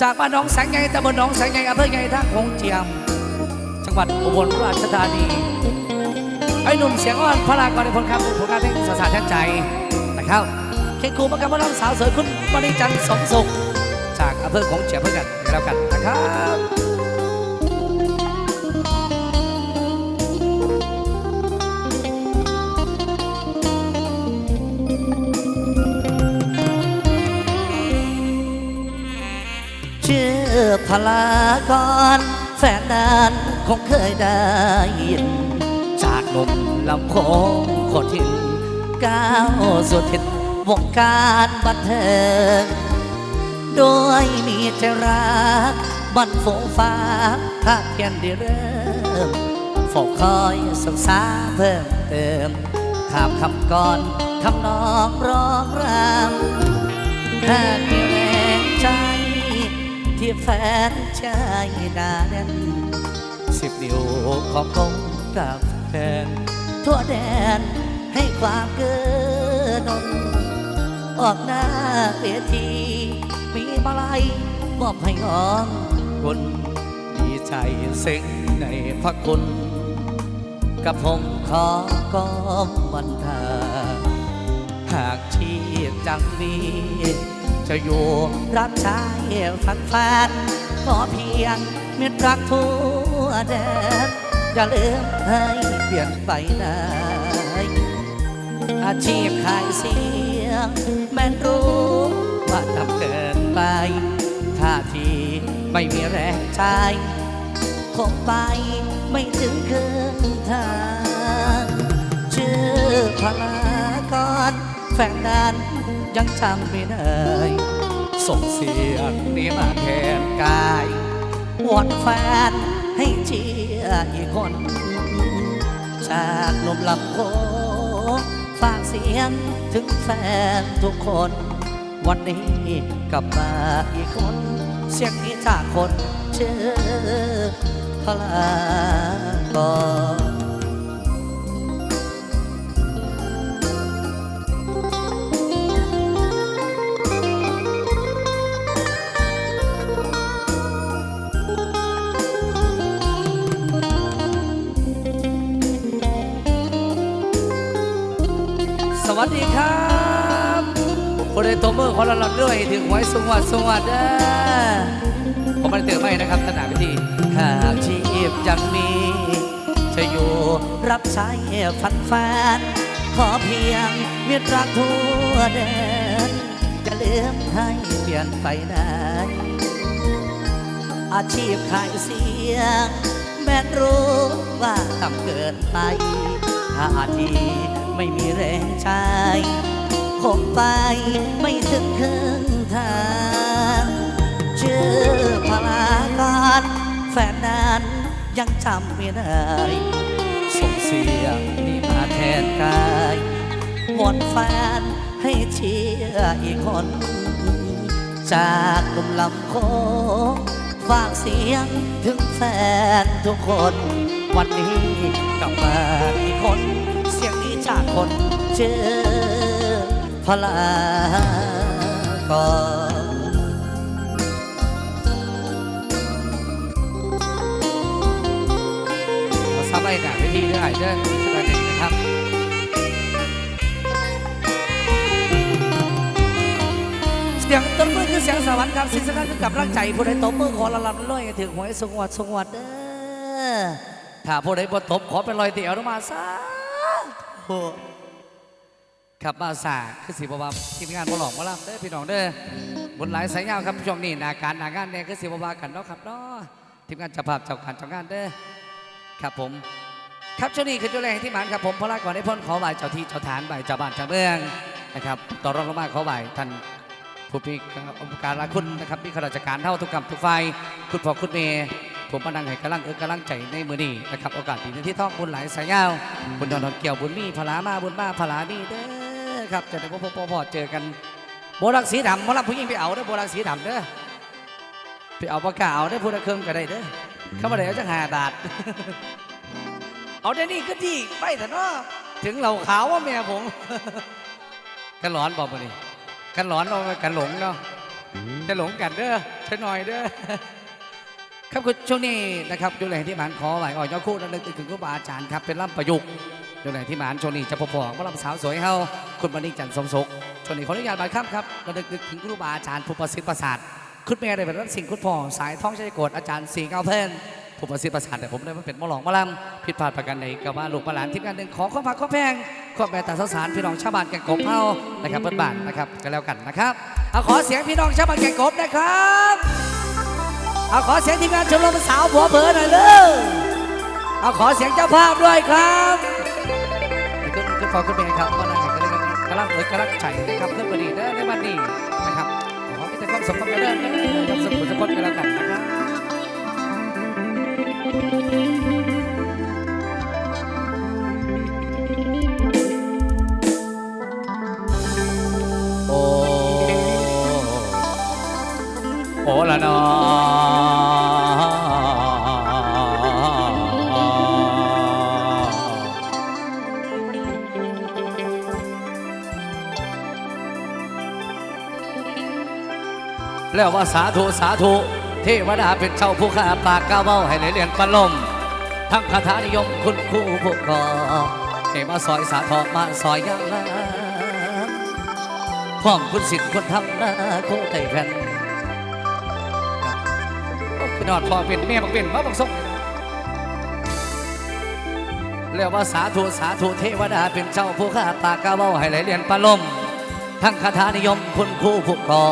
จากบ้านน้องแสงไงตำบลน้องแสงไงอำเภอไงท่าคงเจียม จังหวัดอุบลราชธานี ไอ้หนุ่มเสียงอ่อนพระรากรในพลครับผลงานเพลงสาสารแทนใจนะครับเคนครูประกำมะน้องสาวสวยคุณบริจันทร์สมสุข จากอำเภอของเจียมเพื่อนกันแล้วกันนะครับ พลากรแฟนนั้นคงเคยได้ยิน จากหนุ่มลำโพงคนทินก้าวสู่ทิศวงการบันเทิงโดยมีใจรักบันฝงฟ้าถ้าเพียนได้เริ่มฝกคอยศึกษาเพิ่มเติมถามคำก่อนทำนองร้องรำหากมีแรงใจ ที่แฟนใจหนาแน่นสิบนิ้วของผมกับแฟนทั่วแดนให้ความเกินนนออกหน้าเวที มีมาลัยมอบให้อ้องคนดีใจเซ็งในพระคุณ กับผมขอกอมวันทาหากชีพจังมี จะอยู่รับใช้ฟันฟันขอเพียงมิตรรักทั่วแดนอย่าลืมให้เปลี่ยนไปไหนอาชีพขายเสียง แม่นรู้ว่าทำเกินไปท่าทีไม่มีแรงใจคงไปไม่ถึงครึ่งทาง ชื่อพลากรแฟนนั้น ยังจำไม่ได้ส่งเสียงนี้มาแทนกายวอนแฟนให้เชียร์อีกคน จากลมลำโพงฝากเสียงถึงแฟนทุกคน วันนี้กลับมาอีกคน เสียงนี้จากคน ชื่อพลากร มือคนละลอดด้วยถึงหวยสวัสดิ์สวัสดิ์เด้อผมม่ได้เตือนไม่นะครับสนามพิธีหากชีพยังมี จะอยู่รับใช้ฟันแฟนขอเพียงมิตรรักทั่วแดนจะลืมให้เปลี่ยนไปไหนอาชีพขายเสียง แม้รู้ว่าต่ำเกินไปท่าทีไม่มีแรงใจ คงไปไม่ถึงครึ่งทางชื่อพลากรแฟนนั้นยังจำไม่ได้ส่งเสียงนี้มาแทนกายวอนแฟนให้เชียร์อีกคน จากหนุ่มลำโคฝากเสียงถึงแฟนทุกคน วันนี้กลับมาอีกคน เสียงนี้จากคนเจอ ลากรเราทราบไอ้หนาพิธีเด้อไอ้เด้อสวัสดีนะครับเสียงต้นมือคือเสียงสวรรค์ครับสิ่งสำคัญคือกับร่างใจผู้ใดตบมือขอละลำร้อยถึงหวยสงวัดสงวัดเด้อถ้าผู้ใดบ่ตบขอเป็นรอยเตี๋ยวลงมาซะโอ้ ขับมาสาคือสิบว่าทีมงานบ่หลอกบ่ล่ำเด้อพี่น้องเด้อบนหลายสายยาวครับช่วงนี้หนาการหนางานเนี่ยคือสิบว่ากันเนาะครับเนาะทีมงานเจะภาพเจ้าการเจ้างานเด้อครับผม ครับช่วงนี้คือตัวแรงที่หมันครับผมพระราก่อนได้พ้นขอไหวเจ้าที่เจ้าฐานไหวเจ้าบ้านเจ้าเมืองนะครับต่อรองลงมาขอไหวท่านผู้มีองค์การละคุณนะครับมีข้าราชการเท่าทุกกรรมทุกฝ่ายคุณพ่อคุณเมย์ผมมาดังให้กำลังเออกำลังใจในมือนี้นะครับโอกาสปีนี้ที่ท่องบุญหลายสายยาวบุญดอนดอนเกี่ยวบุญมีพลามาบุญมาพลานี่เด้อ ครับจะได้พบพบพอเจอกันโบรักสีดำโบรักผู้หญิงไปเอาเด้อโบรักสีดำเด้อไปเอาปากกาเอาเด้อพูดเครื่องก็ได้เด้อเข้ามาได้เอาจังหาบาทเอาได้นี่ก็ดีไปเถอะเนาะถึงเราขาวว่าแม่ผมกันหลอนบอกมาดิกันหลอนเรากันหลงเนาะจะหลงกันเด้อช่วยหน่อยเด้อครับคุณช่วงนี้นะครับดูแลที่หมานขอไหวอ่อยยอคู่ระลึกถึงครูบาอาจารย์ครับเป็นล่ำประยุกต์ดูแลที่หมานช่วงนี้จะพบๆว่าล่ำสาวสวยเฮา คุณมณีจันทร์สมศกช่วงนี้ขออนุญาตบายค่ำครับระลึกถึงครูบาอาจารย์ผู้ประสิทธิ์ประสาทคุณแม่ได้เป็นรับสิ่งคุณพ่อสายท้องชัยโกดอาจารย์สีเก้าเพนผู้ประสิทธิ์ประสาทแต่ผมได้มาเป็นมอหลองมาลำผิดพลาดประกันใดกับว่าลูกมาหลานที่งานหนึ่งขอข้อพักข้อแพงข้อแม่ตาสสารพี่น้องชาวบ้านแก่งกบเฮานะครับเปิดบ้านนะครับก็แล้วกันนะครับเอาขอเสียงพี่น้องชาวบ้านแก่งกบนะครับเอาขอเสียงทีมงานชมรมสาวผัวเผลอหน่อยเลยเอาขอเสียงเจ้าภาพด้วยครับขึ้นขึ้นฟอขึ้นเมย์ครับก็นครับ ลังเอ่ยกำลังใจนะครับเพื่อนบดีได้ในวันนี้นะครับขอให้แต่ความสมบูรณ์กันเด้อนะครับสมบูรณ์ทุกคนกันแล้วกันนะครับโอ้โอ้ละนอ แล้วว่าสาธุสาธุเทวดาเป็นเจ้าผู้ข้าปากก้าวเบ้าให้ในเรียนปลมทั้งคาถานิยมคุณครูผู้กอให้มาซอยสาทอมาซอยยังลาพร้อมคุณสิทธิ์คนทำหน้าโคไตแผ่นพี่นอดพ่อเป็นแม่บักเป็นมาบักส่งเรียกว่าสาธุสาธุเทวดาเป็นเจ้าผู้ข้าปากกาเบ้าให้ไหลเรียนปลลมทั้งคาถานิยมคุณครูผู้ก่อ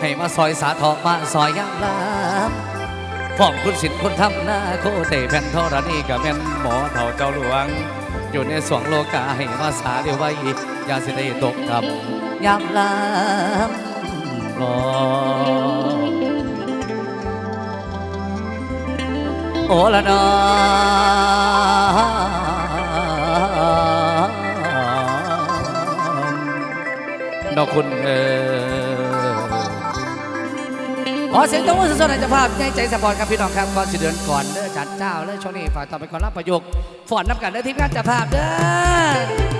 ให้มาซอยสาทอมาซอยยามลามฟ้องคุณสิทธิ์คุณทำหน้าโคเตแผ่นธรณีกับแม่นหมอเท่าเจ้าหลวง อยู่ในสวงโลกาให้มาสาเดียวไว้ยาสิได้ตกกับยามลามรอโอละนอนอกคุณเออ ขอเสียงตบมือสดๆหน่อยเจ้าภาพใจใจสปอร์ตครับพี่น้องครับก่อนสิเดือนก่อนเด้อจัดเจ้าเลยช่วงนี้ฝากต่อไปก่อนรับประโยคฝอนน้ำกันเด้อทีมงานเจ้าภาพเด้อ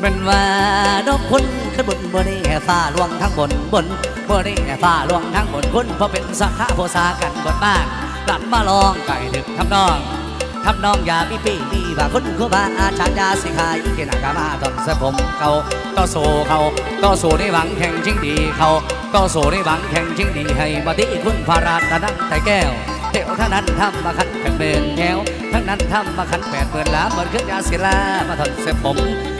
เป็นว่าดอกคุณขึ้น บนบนนี้ฟ้าลวงทั้งบนบนบนนี้ฟ้าลวงทั้งบนคุณเพราะเป็นสักขะโพสากันบนบ้านกลับมาลองไก่ดึกทำนองทำนองอย่ามีปีมีว่าคุณครูบาอาจารย์ยาสิขายเกณฑ์กามาตอนสะผมเขาต่อสู้เขาต่อสู้ในหวังแข่งชิงดีเขาต่อสู้ในหวังแข่งชิงดีให้บัติคุณพาราตนังแต่แก้วเที่ยวท่านั้นทำมาขันเป็นเบนแก้วทั้งนั้นทำมาขันแปดหมื่นล้านเหมือนเครื่องยาศิลามาถอดเส้นผม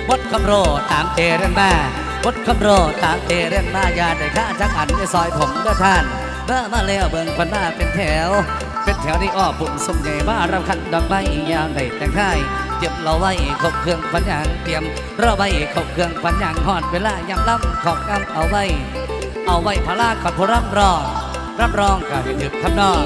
บดคำโรตามเตเรนมาบดคำโรตามเตเรนมายาได้ข้าจังอันในซอยผมเด้อท่านเมื่อมาแล้วเบิ่งคนหน้าเป็นแถว เป็นแถวที่อ้อปุ่มสมใหญ่บ้ารำคันดอกไม้ยามได้แต่งค่ายเตรียมเราไว้ครบเครื่องปัญญางเตรียมเราไว้ครบเครื่องปัญญางหอดเวลายามล้ำขอบกำเอาไว้ เอาไว้พลาขอดผู้รับรองรับรองก็ให้ถึกทำนอง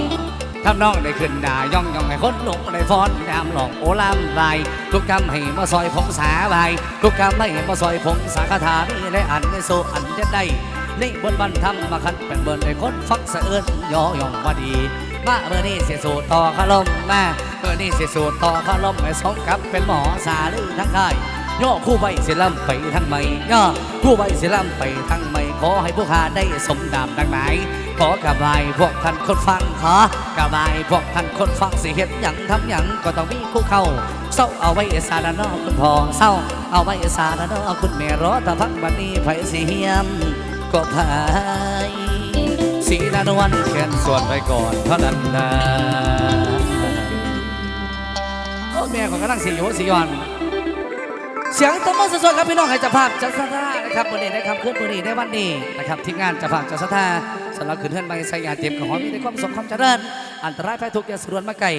ทำน้องได้ขึ้นดาย่องย่องให้คนหลงได้ฟ้อนยามหลองโอลามลายทุกคำให้มาซอยผมสาบาย ทุกคำให้มาซอยผมสาคาถานี่ได้อันในโซอันเด็ดได้นี่บนบันทำมาคันเป็นเบิร์นให้คนฟักเสะเอิญย่อย่องมาดีมาเมื่อนี้เสียสูตรต่อขลมมาเมื่อนี้เสียสูตรต่อขลมให้สมกับเป็นหมอสาลือทั้งกายย่อคู่ใบเสียลำไปทั้งไม่ย่อคู่ใบเสียลำไปทั้งไม่ขอให้ผู้ข้าได้สมดามดังหมาย ขอกระบายพวกท่านคนฟังขอกระบายพวกท่านคนฟังสิเห็นหยังทำหยังก็ต้องมีคู่เข้าเศร้าเอาไว้สารนอคุณพ่อเศร้าเอาไว้สารนอคุณแม่รอถ้าพักวันนี้ไผสิเฮียมก็พายสีนานวันแขนส่วนไปก่อนเท่านั้นนะโอ้แม่ของกำลังสีโยสียอนเสียงตบมือสดๆครับพี่น้องให้จับภาพจัสถานะครับวันนี้ได้คำเคลื่อนวันนี้ได้วันนี้นะครับทีมงานจับภาพจัสถา สำหรับคืนเฮือนใบสยาเตรียมของหอมมีในความสมความเจริญ อันตรายภัยทุกข์อย่าสรวนมาไก่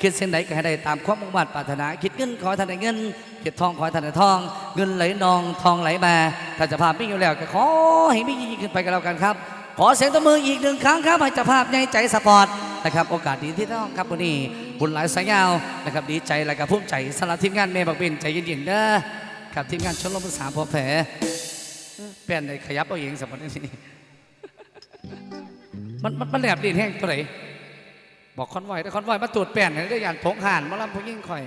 คิดเส้นใดก็ให้ได้ตามความมุ่งมั่นปรารถนา คิดเงินขอให้ท่านได้เงินคิดทองขอให้ท่านได้ทอง เงินไหลนองทองไหลมาถ้าจะภาพไม่อยู่แล้วก็ขอให้มียิ่งขึ้นไปกันแล้วกันครับ ขอเสียงตบมืออีกหนึ่งครั้งครับให้เจ้าภาพในใจสปอร์ตนะครับโอกาสดีที่ต้องครับวันนี้บุญหลายสายยาวนะครับดีใจและก็ภูมิใจสำหรับทีมงานเมย์บักบินใจเย็นๆเด้อครับทีมงานชนลมภาษาพอแผลแป้นได้ขยับเอาเองสมมตินี่ มันมันมันแหลบดินแห้งตัวไหนบอกคอนไวถ้าคอนไวมาตรวจแป้นให้ได้ยานผงห่านมาลำพงยิ่งคอย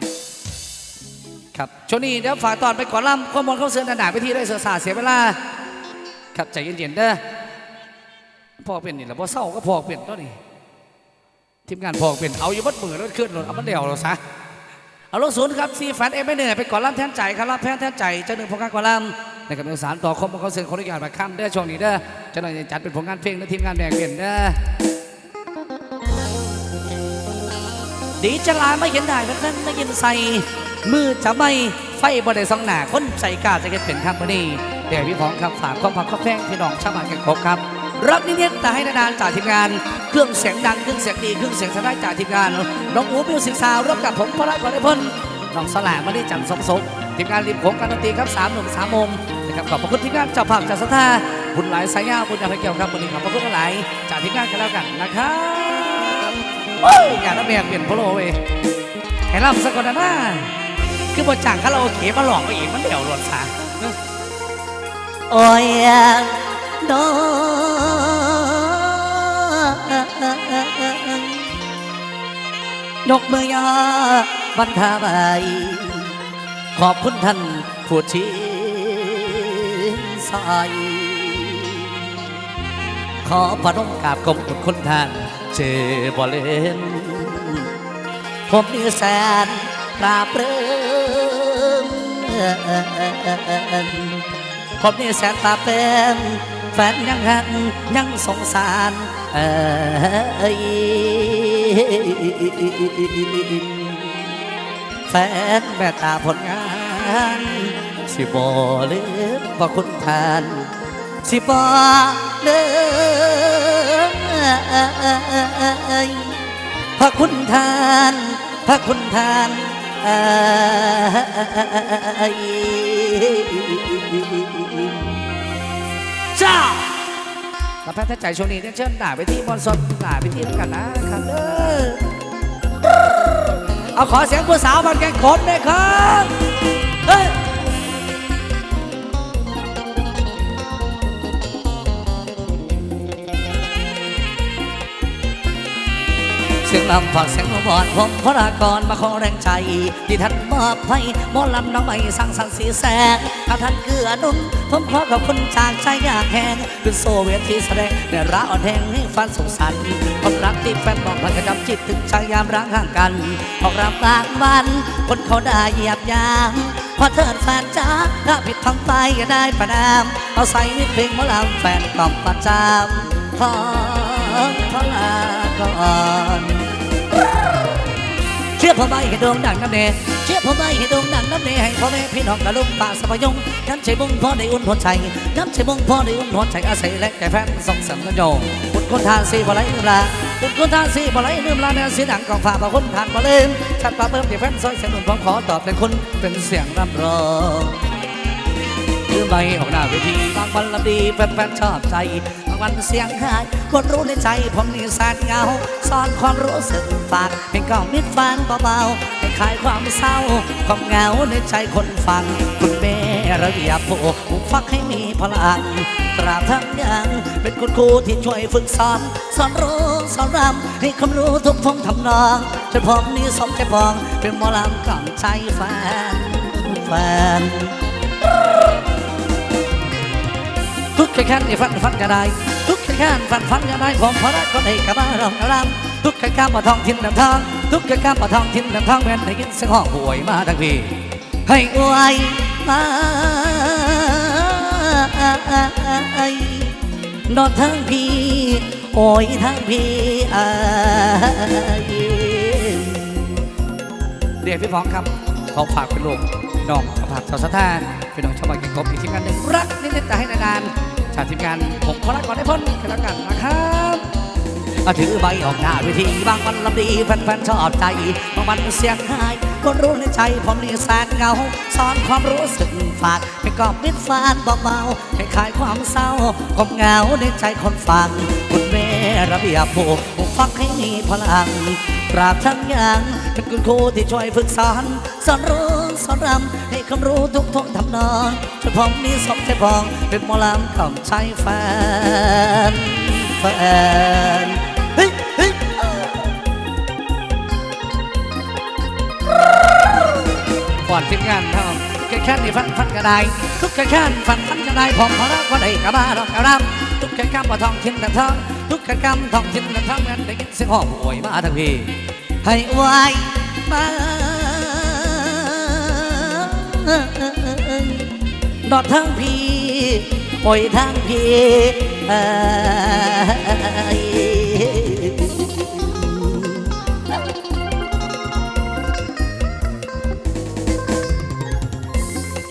ครับช่วงนี้เดี๋ยวฝากตอนไปก่อนล่ำข้อมูลเข้าเสือหนาๆไปที่ได้เสือสาเสียเวลา ครับใจเย็นๆเด้อพอเป็นนี่แหละพอเศร้าก็พอเป็นตัวนี้ทีมงานพอเป็นเอาอยู่บัดมือแล้วขึ้นรถเอามันเดี่ยวเราซะเอาลงศูนย์ครับซีแฟนเอ็มไม่เหนื่อยไปก่อนล่ำแทนใจครับล่ำแทนแทนใจเจ้าหนึ่งผลงานก่อนล่ำ นกับเอกสารต่อข้อมูลเขาเสือคนอนุญาตมาข้ามเด้อช่วงนี้เด้อเจ้าหน่อยจะจัดเป็นผลงานเพลงและทีมงานแดงเปลี่ยนเด้อดีจะลาไม่เห็นได้เพื่อนๆได้ยินใส่มือจะไม่ไฟบ่ได้สองหน้าคนใส่กาจะเก็บเป็นครับวันนี้เดี๋ยวพี่ของครับฝากความผักข้าวแพงพี่น้องชาวบ้านกันครบครับรักนิดๆแต่ให้นานๆจากทีมงาน เครื่องเสียงดังเครื่องเสียงดีเครื่องเสียงสได้จากทีมงานน้องอูมิวสิกซาวร่วมกับผมพระรัตน์ขอได้พ้นน้องสลามาได้จังสมศก ทีมงานริมโขงการดนตรีครับสามหนุ่มสามมุมนะครับขอบพระคุณทีมงานเจ้าภาพจากสถาบุญหลายสายยาวบุญยาพเกี่ยวครับวันนี้ขอบพระคุณหลายจากทีมงานกันแล้วกันนะครับอยงานนักเรียเปลี่ยนโพโลเว้ยให้รับสกคนนะนะคือบทจ้างคาราโอเกะมาหลอกไปอีกมันเดี่ยวหลอนสาโอ้ยโดนยกมือยาบรรทาใบ ขอบคุณท่านผู้ชี้สายขอพระนมกราบกรมคุณท่านเจบอเลนผมนี่แสนปราบเรืมผมนี่แสนปราบเรืมแฟนยังหันยังสงสารเอ้ย แฟนแม่ตาผลงาน สิบ่ลืมว่าคุณทาน สิบ่ลืมพระคุณทาน พระคุณทานจ้ารับแพทย์ใจช่วงนี้เรียเชิญหน้าไปที่บอลสดหน้าไปที่ด้วกันนะครับเออ เอาขอเสียงผู้สาวบันแกงขมเลยครับ เฮ้ย สียงลำฝากเสียงบอนผมพระรากรมาขอแรงใจ ที่ท่านมอบให้หมอลำน้องใหม่สร้างสรรค์สีแสงถ้าท่านเกือนุนผมขอขอบคุณจากใจอยากแหงเป็นโซเวียตที่แสดงในรักอ่อนแหงให้ฟันสงสารความรักที่แฟนบอกพลังกระจำจิตถึงใจยามร้างห่างกันออกรับกลางวันคนเขาได้เหยียบยามพอเถิดแฟนจ้าถ้าผิดทางไปอย่าได้ประนามเอาใส่นิดเพลงหมอลำแฟนกล่อมประจำขอขอลาก่อน เชื่อพ่อใบให้ดวงดังน้ำเนเชื่อพ่อใบให้ดวงดังน้ำเนให้พ่อแม่พี่น้องกะลุกป่าสะพยงน้ำใจมุ่งพ่อได้อุ่นหัวใจน้ำใจมุ่งพ่อได้อุ่นหัวใจอาศัยและแก่แฟนส่งเสริมกันโยบุญคุณทานสีบ่ไหลลืมลาบุญคุณทานสีบ่ไหลลืมลาแนวสีดังกองฝ่าบ่คุณทานบ่ลืมชัดป่าเพิ่มที่แฟนซอยเสียงหนุนพร้อมขอตอบเป็นคนเป็นเสียงรับรองือไม่ออกหน้าเวทีบางวันลำดีแฟนๆชอบใจบางวันเสียงหายคนรู้ในใจผมนี่แสนเงาซ่อนความรู้สึกฝากเพลงเก่ามิดฟังเบาๆให้คลายความเศร้าความเหงาในใจคนฟังคุณแม่ระเบียบผู้ปลูกฟักให้มีพลังตราบทั้งยังเป็นคุณครูที่ช่วยฝึกสอนสอนรู้สอนรำให้ความรู้ทุกทงทำนองจนผมนี่สมใจปองเป็นหมอลำกล่อมใจแฟนแฟน ทุกแค่แค่นี่ฟันฟันก็ได้ ทุกแค่แค่ฟันฟันก็ได้ผมพอรักก็ได้กับบ้านเรากระลำทุกแค่ข้ามมาทองทินลำทางทุกแค่ข้ามมาทองทินลำทางแม่นได้ยินเสียงห้องป่วยมาทั้งพี่ให้อวยมาดอดทั้งพี่โอ้ยทั้งพี่อายเดี๋ยวพี่ฟ้องครับเขาฝากเป็นลูกน้องฝากชาวสถานพี่น้องชาวบ้านแกงขมอีกทีมงานหนึ่งรักนิดๆแต่ให้นานๆ ชาติทีมงานผมขอรักก่อนได้พ้นกันแล้วกันนะครับถือใบออกหน้าเวทีบางวันลำดีแฟนๆชอบใจบางวันเสียงหายคนรู้ในใจผมนี่แสนเงาสอนความรู้สึกฝากให้กอบมิดฟานเบาๆให้คลายความเศร้าความเหงาในใจคนฟังคุณแม่ระเบียบผูกฟักให้มีพลังตปราบทั้งอย่าง เป็นคุณครูที่ช่วยฝึกสอนสอนรู้สอนรำให้ความรู้ทุกทุกๆทำนองจนผมมีสมใจพองเป็นหมอลำต้องใช้แฟนแฟนเฮ้ยเฮ้ยก่อนทีมงานเท่าแค่แค่นี่ฟันฟันกระไดทุกแค่แค่ฟันฟันกระไดผมขอรักก็ได้กระบ้าดอกกระรำทุกแค่แค่บ่ทองทิ้นแต่ทองทุกแค่แค่ทองทิ้นแต่ทองเหมือนได้ยินเสียงหอบโวยมาทั้งพี่ ให้ไวมางดอดทั้งพี่ปล่อยทั้งพี่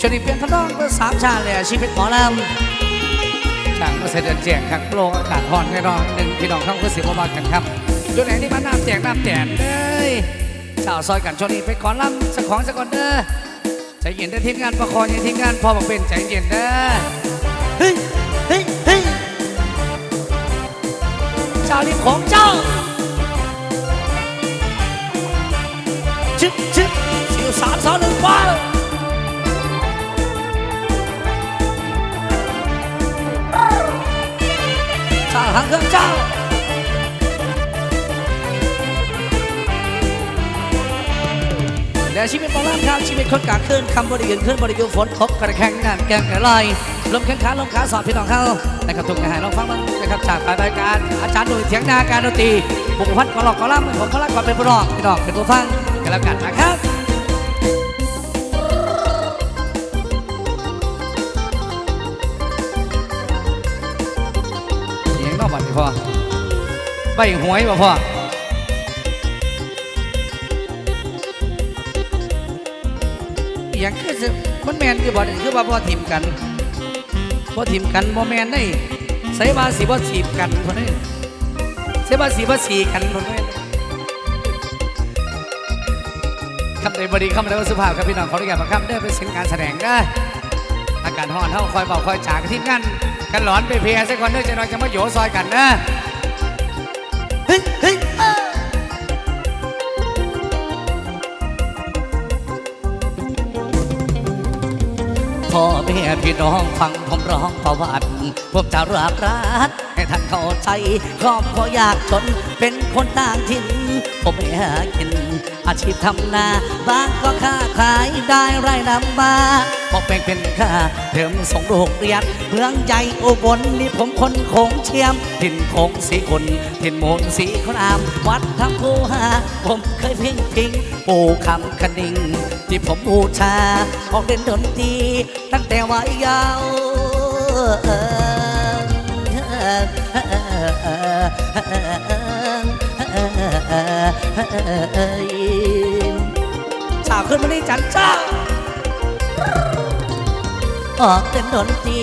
ชนิดเปลี่ยนพนองเพื่อสามชาติเลยชีวิตหมอลำช่างมาเสด็จแจงขังโปรงอากาศร้อนแน่นอนหนึ่งพี่น้องเข้าก็เสียบากันครับ จุดไหนที่มันน้ำแจกน้ำแจกเลยสาวซอยกันชนี้ไปขอลำสักของสักก่อนเด้อใจเย็นได้ทีมงานประคองยังทีมงานพอบอกเป็นใจเย็นเด้อเฮ้ยเฮ้ยเฮ้ยชาวลิมของเจ้าชึบชึบสิวสามสองหนึ่งว้าวชาวหางเครื่องเจ้า และชีวิตบอลล่างครับชีวิตคนกางคืนคำบริยืนขึ้นบริยูฝนตกกระแข่งงานแกงกระลอยลมแข้งขาลมขาสอบพี่น้องเขานะครับทุกงานลองฟังมันนะครับจากรายการอาจารย์หนุ่ยเถียงนาการดนตรีบุพพันกอลอกกอล่ำผมพลักก่อนเป็นผู้รองพี่น้องเป็นผู้ฟังกันแล้วกันนะครับเสียงนอกบัดนี่พ่อใบหวยบ่พ่อ สิมันแมนคือบ่นี่คือว่าบ่ทิมกันบ่ทิมกันบ่แมนได้ใส่ว่าสิบ่ถีบกันคนนี่ใส่ว่าสิบ่สีกันคนนี่คำใดบดีคำใดบ่สุภาพครับพี่น้องขออนุญาตบังคับได้อเป็นเส้นการแสดงนะอากาศร้อนเฮาคอยเบาคอยจากทีมงานกันหลอนไปเพียซะก่อนเด้อจะน้อยจะมาโยซอยกันนะเฮ้ยเฮ้ย พ่อแม่พี่น้องฟังผมร้องประวัติผมจะรักรักให้ท่านเข้าใจครอบครัวยากจนเป็นคนต่างถิ่นผมไม่หากิน อาชีพทำนาบ้างก็ค้าขายได้ไรายนำมาบอกเป็นเป็นค่าเทอมส่งลูกเรียนเมืองใหญ่อุบลนี่ผมคนโขงเชียมถิ่นโขงสีคนถิ่นโมนสีคราม วัดทำคูหา ผมเคยเพ่งพิงปู่คำคณิงที่ผมบูชา ออกเล่นดนตรีตั้งแต่วัยเยาว์ สาวขึ้นมานี่จันเจ้าออกเล่นดนตรี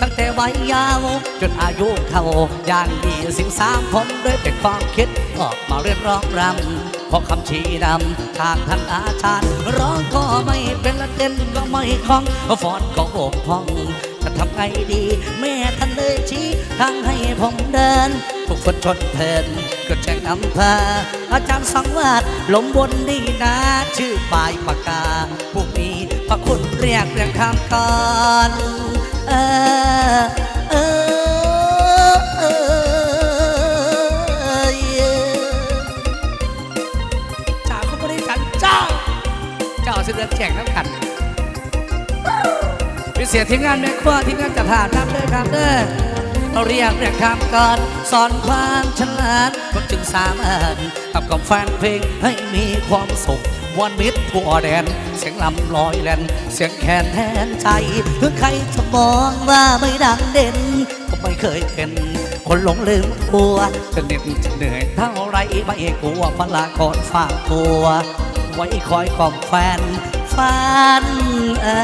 ตั้งแต่วัยเยาว์จนอายุเข้าย่างยี่สิบสามผมด้วยเป็นความคิด ออกมาเรียนร้องรำขอคำชี้นำทางท่านอาจารย์ ร้องก็ไม่เป็นละเต้นก็ไม่คล่องฟอนก็บกพอง ทำไงดี แม่ท่านเลยชี้ทางให้ผมเดินทุกคนชนเพลินก็แจ้งนำพาอาจารย์สังวาดลมบนดีนะ ชื่อปลายปากกาพวกนี้พระคุณเรียกเรียงคำก่อน เออ พิเศษทีมงานแม่ครัวทีมงานจะผ่านน้ำเลยครับเด้อเราเรียกเรียกคำก่อนสอนความฉลาดคนจึงสามารถทำกับแฟนเพลงให้มีความสุขวันมิตรทั่วแดน เสียงลำลอยแลนเสียงแคนแทนใจถึงใครจะมองว่าไม่ดังเด่นก็ไม่เคยเป็นคนหลงลืมตัวจะเหน็ดจะเหนื่อยเท่าไรไม่กลัวพลากรฝากตัว ไว้คอยกล่อมแฟน ฟันเอ่